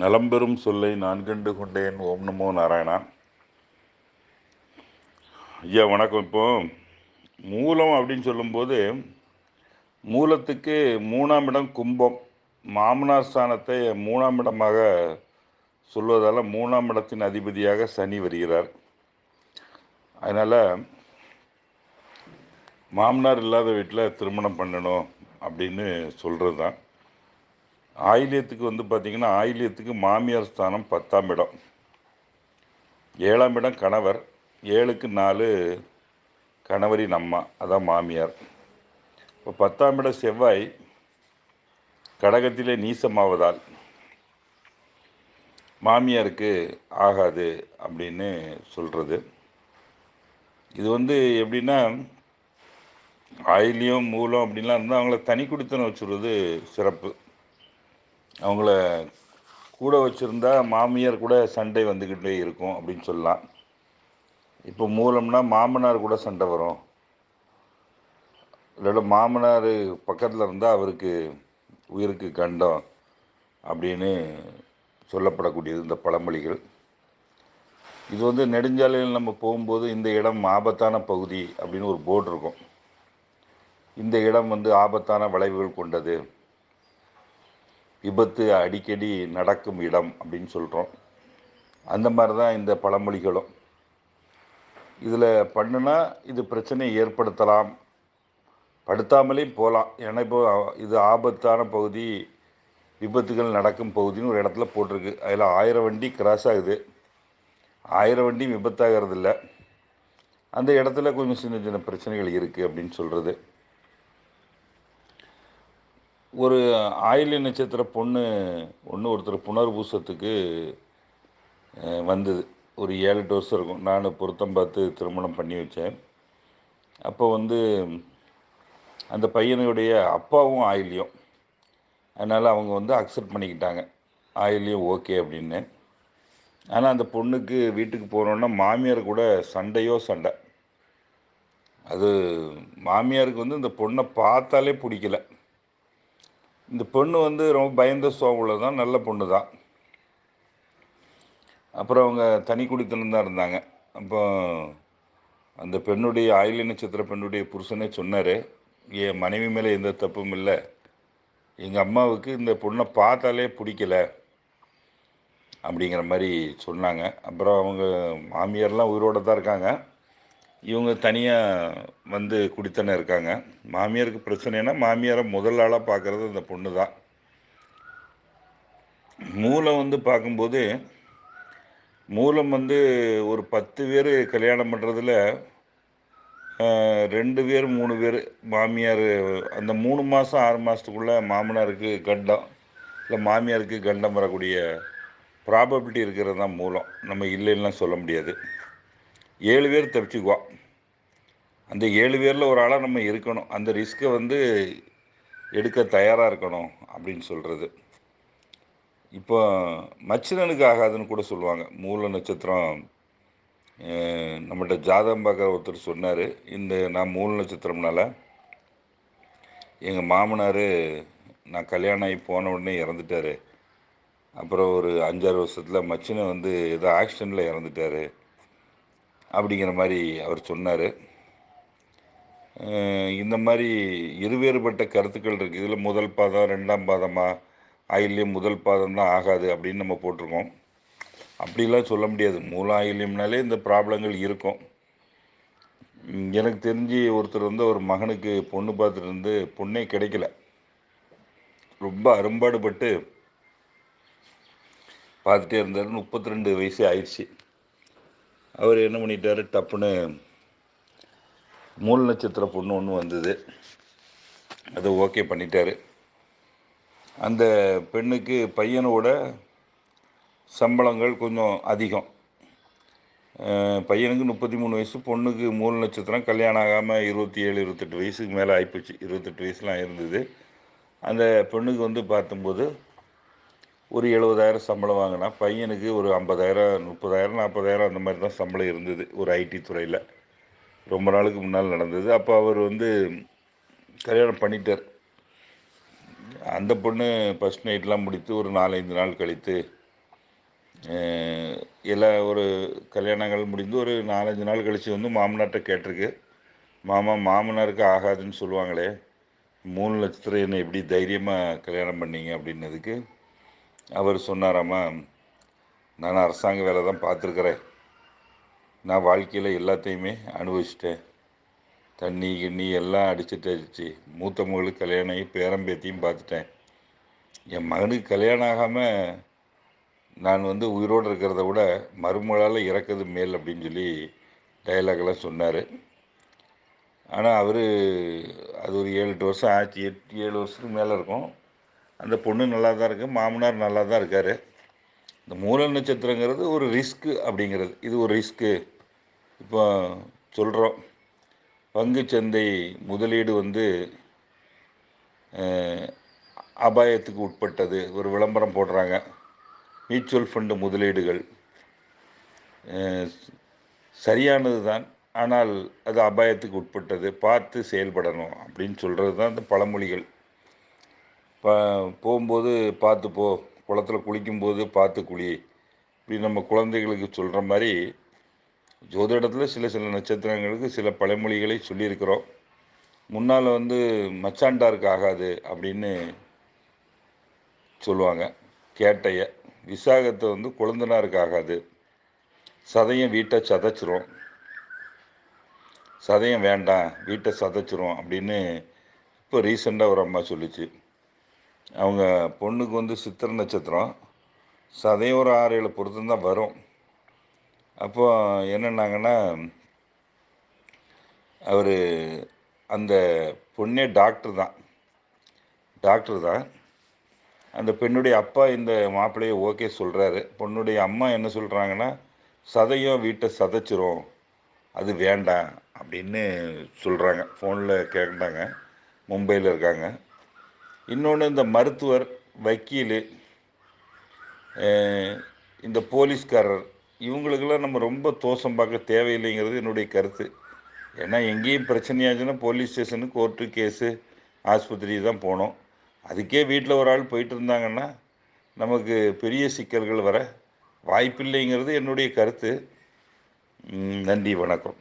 நலம்பெறும் சொல்லை நான் கண்டு கொண்டேன். ஓம் நமோ நாராயணா. ஐயா வணக்கம். இப்போ மூலம் அப்படின்னு சொல்லும்போது மூலத்துக்கு மூணாம் இடம் கும்பம். மாமனார் ஸ்தானத்தை மூணாம் இடமாக சொல்வதால் மூணாம் இடத்தின் அதிபதியாக சனி வருகிறார். அதனால் மாமனார் இல்லாத வீட்டில் திருமணம் பண்ணணும் அப்படின்னு சொல்கிறது தான் ஆயிலியத்துக்கு வந்து பார்த்திங்கன்னா ஆயிலியத்துக்கு மாமியார் ஸ்தானம் பத்தாம் இடம். ஏழாம் இடம் கணவர் ஏழுக்கு நாலு கணவரின் அம்மா அதான் மாமியார். இப்போ பத்தாம் இடம் செவ்வாய் கடகத்திலே நீசமாவதால் மாமியாருக்கு ஆகாது அப்படின்னு சொல்கிறது இது வந்து எப்படின்னா ஆயிலியம் மூலம் அப்படின்லாம் இருந்தால் அவங்கள தனி குடித்தனம் வச்சுருவது சிறப்பு. அவங்கள கூட வச்சுருந்தா மாமியார் கூட சண்டை வந்துக்கிட்டே இருக்கும் அப்படின்னு சொல்லலாம். இப்போ மூலம்னா மாமனார் கூட சண்டை வரும். இல்லாட்ட மாமனார் பக்கத்தில் இருந்தால் அவருக்கு உயிருக்கு கண்டம் அப்படின்னு சொல்லப்படக்கூடியது இந்த பழமொழிகள். இது வந்து நெடுஞ்சாலையில் நம்ம போகும்போது இந்த இடம் ஆபத்தான பகுதி அப்படின்னு ஒரு போர்டு இருக்கும். இந்த இடம் வந்து ஆபத்தான வளைவுகள் கொண்டது. விபத்து அடிக்கடி நடக்கும் இடம் அப்படின்னு சொல்கிறோம் அந்த மாதிரி தான் இந்த பழமொழிகளும். இதில் பண்ணுனா இது பிரச்சனையை ஏற்படுத்தலாம். படுத்தாமலேயும் போகலாம் ஏன்னா இப்போ இது ஆபத்தான பகுதி விபத்துகள் நடக்கும் பகுதின்னு ஒரு இடத்துல போட்டிருக்கு. அதில் ஆயிரம் வண்டி கிராஸ் ஆகுது. ஆயிரம் வண்டி விபத்தாகிறது இல்லை அந்த இடத்துல கொஞ்சம் சின்ன சின்ன பிரச்சனைகள் இருக்குது அப்படின்னு சொல்கிறது ஒரு ஆயிலி நட்சத்திர பொண்ணு ஒன்று ஒருத்தர் புனர்பூசத்துக்கு வந்தது. ஒரு ஏழு எட்டு வருஷம் இருக்கும். நான் பொருத்தம் பார்த்து திருமணம் பண்ணி வச்சேன். அப்போ வந்து அந்த பையனுடைய அப்பாவும் ஆயிலியும். அதனால் அவங்க வந்து அக்செப்ட் பண்ணிக்கிட்டாங்க. ஆயிலியும் ஓகே அப்படின்னு. ஆனால் அந்த பொண்ணுக்கு வீட்டுக்கு போனோன்னா மாமியார் கூட சண்டையோ சண்டை. அது மாமியாருக்கு வந்து இந்த பொண்ணை பார்த்தாலே பிடிக்கல. இந்த பொண்ணு வந்து ரொம்ப பயந்த சோகுல தான் நல்ல பொண்ணு தான். அப்புறம் அவங்க தனி குடித்தனம் தான் இருந்தாங்க. அப்போ அந்த பெண்ணுடைய ஆயுள் நட்சத்திர பெண்ணுடைய புருஷனே சொன்னார் என் மனைவி மேலே எந்த தப்பும் இல்லை. எங்கள் அம்மாவுக்கு இந்த பொண்ணை பார்த்தாலே பிடிக்கல. அப்படிங்கிற மாதிரி சொன்னாங்க. அப்புறம் அவங்க மாமியார்லாம் உயிரோடு தான் இருக்காங்க. இவங்க தனியாக வந்து குடித்தனம் இருக்காங்க. மாமியாருக்கு பிரச்சனைனா மாமியாரை முதல் ஆளாக பார்க்குறது அந்த பொண்ணு தான் மூலம் வந்து பார்க்கும்போது மூலம் வந்து ஒரு பத்து பேர் கல்யாணம் பண்ணுறதுல ரெண்டு பேர் மூணு பேர் மாமியார் அந்த மூணு மாதம் ஆறு மாதத்துக்குள்ளே மாமனாருக்கு கண்டம் இல்லை மாமியாருக்கு கண்டம் வரக்கூடிய ப்ராபபிலிட்டி இருக்கிறது தான் மூலம் நம்ம இல்லைன்னா சொல்ல முடியாது. ஏழு பேர் தப்பிச்சுக்குவோம் அந்த ஏழு பேரில் ஒரு ஆளாக நம்ம இருக்கணும். அந்த ரிஸ்க்கை வந்து எடுக்க தயாராக இருக்கணும் அப்படின்னு சொல்கிறது இப்போ மச்சினனுக்கு ஆகாதுன்னு கூட சொல்லுவாங்க. மூல நட்சத்திரம் நம்மகிட்ட ஜாதகம் பார்க்குற ஒருத்தர் சொன்னார். இந்த நான் மூல நட்சத்திரம்னால எங்கள் மாமனார் நான் கல்யாணம் ஆகி போன உடனே இறந்துட்டார். அப்புறம் ஒரு அஞ்சாறு வருஷத்தில் மச்சினை வந்து ஏதோ ஆக்சிடெண்ட்டில் இறந்துட்டார். அப்படிங்கிற மாதிரி அவர் சொன்னார். இந்த மாதிரி இருவேறுபட்ட கருத்துக்கள் இருக்குது இதில் முதல் பாதம் ரெண்டாம் பாதமா? ஆயில்யம் முதல் பாதம் தான் ஆகாது அப்படின்னு நம்ம போட்டிருக்கோம். அப்படிலாம் சொல்ல முடியாது. மூல ஆயில்யம்னாலே இந்த ப்ராப்ளங்கள் இருக்கும். எனக்கு தெரிஞ்சு ஒருத்தர் வந்து ஒரு மகனுக்கு பொண்ணு பார்த்துட்டு இருந்து பொண்ணே கிடைக்கல. ரொம்ப அரும்பாடுபட்டு பார்த்துட்டே இருந்தார். முப்பத்தி ரெண்டு வயசு ஆயிடுச்சு. அவர் என்ன பண்ணிட்டார்? டப்புன்னு மூல நட்சத்திர பொண்ணு ஒன்று வந்தது. அதை ஓகே பண்ணிட்டாரு. அந்த பெண்ணுக்கு பையனோட சம்பளங்கள் கொஞ்சம் அதிகம். பையனுக்கு முப்பத்தி மூணு வயசு பொண்ணுக்கு மூல நட்சத்திரம் கல்யாணம் ஆகாமல் இருபத்தி ஏழு இருபத்தெட்டு வயசுக்கு மேலே ஆகிப்போச்சு இருபத்தெட்டு வயசுலாம் இருந்தது. அந்த பெண்ணுக்கு வந்து பார்த்தும்போது ஒரு எழுபதாயிரம் சம்பளம் வாங்கினா பையனுக்கு ஒரு ஐம்பதாயிரம் முப்பதாயிரம் நாற்பதாயிரம் அந்த மாதிரி தான் சம்பளம் இருந்தது ஒரு ஐடி துறையில். ரொம்ப நாளுக்கு முன்னால் நடந்தது. அப்போ அவர் வந்து கல்யாணம் பண்ணிட்டார். அந்த பொண்ணு ஃபஸ்ட் நைட்லாம் முடித்து ஒரு நாலஞ்சு நாள் கழித்து எல்லா ஒரு கல்யாணங்கள் முடிந்து ஒரு நாலஞ்சு நாள் கழித்து வந்து மாமனார்கிட்ட கேட்டிருக்கு. மாமா மாமனாருக்கு ஆகாதுன்னு சொல்லுவாங்களே மூணு லட்சத்தில் என்னை எப்படி தைரியமாக கல்யாணம் பண்ணீங்க? அப்படின்னதுக்கு அவர் சொன்னாராம்மா நான் அரசாங்க வேலை தான் பார்த்துருக்குறேன். நான் வாழ்க்கையில் எல்லாத்தையுமே அனுபவிச்சிட்டேன். தண்ணி கிண்ணி எல்லாம் அடிச்சுட்டு அடிச்சு மூத்த மகளுக்கு கல்யாணம் ஆகி பேரம்பேத்தியும் பார்த்துட்டேன். என் மகனுக்கு கல்யாணம் ஆகாமல் நான் வந்து உயிரோடு இருக்கிறத விட மருமகளால் இறக்குது மேல் அப்படின்னு சொல்லி டைலாக்லாம் சொன்னார். ஆனால் அவர் அது ஒரு ஏழு எட்டு வருஷம் ஆச்சு. எட்டு ஏழு வருஷத்துக்கு மேலே இருக்கும். அந்த பொண்ணு நல்லா தான் இருக்குது மாமனார் நல்லா தான் இருக்கார். இந்த மூல நட்சத்திரங்கிறது ஒரு ரிஸ்க்கு அப்படிங்கிறது. இது ஒரு ரிஸ்க்கு இப்போ சொல்கிறோம் பங்குச்சந்தை முதலீடு வந்து அபாயத்துக்கு உட்பட்டது. ஒரு விளம்பரம் போடுறாங்க. மியூச்சுவல் ஃபண்டு முதலீடுகள். சரியானது தான். ஆனால் அது அபாயத்துக்கு உட்பட்டது. பார்த்து செயல்படணும் அப்படின்னு சொல்கிறது தான் இந்த பழமொழிகள். இப்போ போகும்போது பார்த்து போ. குளத்துல குளிக்கும்போது பார்த்து குளி. இப்படி நம்ம குழந்தைகளுக்கு சொல்கிற மாதிரி ஜோதிடத்தில் சில சில நட்சத்திரங்களுக்கு சில பழமொழிகளை சொல்லியிருக்கிறோம். முன்னால் வந்து மச்சாண்டாருக்கு ஆகாது அப்படின்னு சொல்லுவாங்க. கேட்டைய விசாகத்தை வந்து கொழுந்தனாருக்கு ஆகாது. சதையும் வீட்டை சதைச்சிரும். சதையும் வேண்டாம் வீட்டை சதைச்சிரும் அப்படின்னு இப்போ ரீசெண்டாக ஒரு அம்மா சொல்லிச்சு. அவங்க பொண்ணுக்கு வந்து சித்திர நட்சத்திரம். சதையும் ஒரு ஆறு ஏழு பொருத்தம் தான் வரும். அப்போது என்னென்னாங்கன்னா அவர் அந்த பொண்ணே டாக்டர் தான். டாக்டர் தான். அந்த பெண்ணுடைய அப்பா இந்த மாப்பிள்ளையை ஓகே சொல்கிறாரு பொண்ணுடைய அம்மா என்ன சொல்கிறாங்கன்னா சதையும் வீட்டை சதைச்சிரும். அது வேண்டாம் அப்படின்னு சொல்கிறாங்க ஃபோனில் கேட்டாங்க. மும்பையில் இருக்காங்க. இன்னொன்று இந்த மருத்துவர் வக்கீல் இந்த போலீஸ்காரர் இவங்களுக்கெல்லாம் நம்ம ரொம்ப தோஷம் பார்க்க தேவையில்லைங்கிறது என்னுடைய கருத்து. ஏன்னா எங்கேயும் பிரச்சனையாச்சுன்னா போலீஸ் ஸ்டேஷனு கோர்ட்டு கேஸு ஆஸ்பத்திரி தான் போனோம். அதுக்கே வீட்டில் ஒரு ஆள் போயிட்டு இருந்தாங்கன்னா நமக்கு பெரிய சிக்கல்கள் வர வாய்ப்பில்லைங்கிறது என்னுடைய கருத்து. நன்றி வணக்கம்.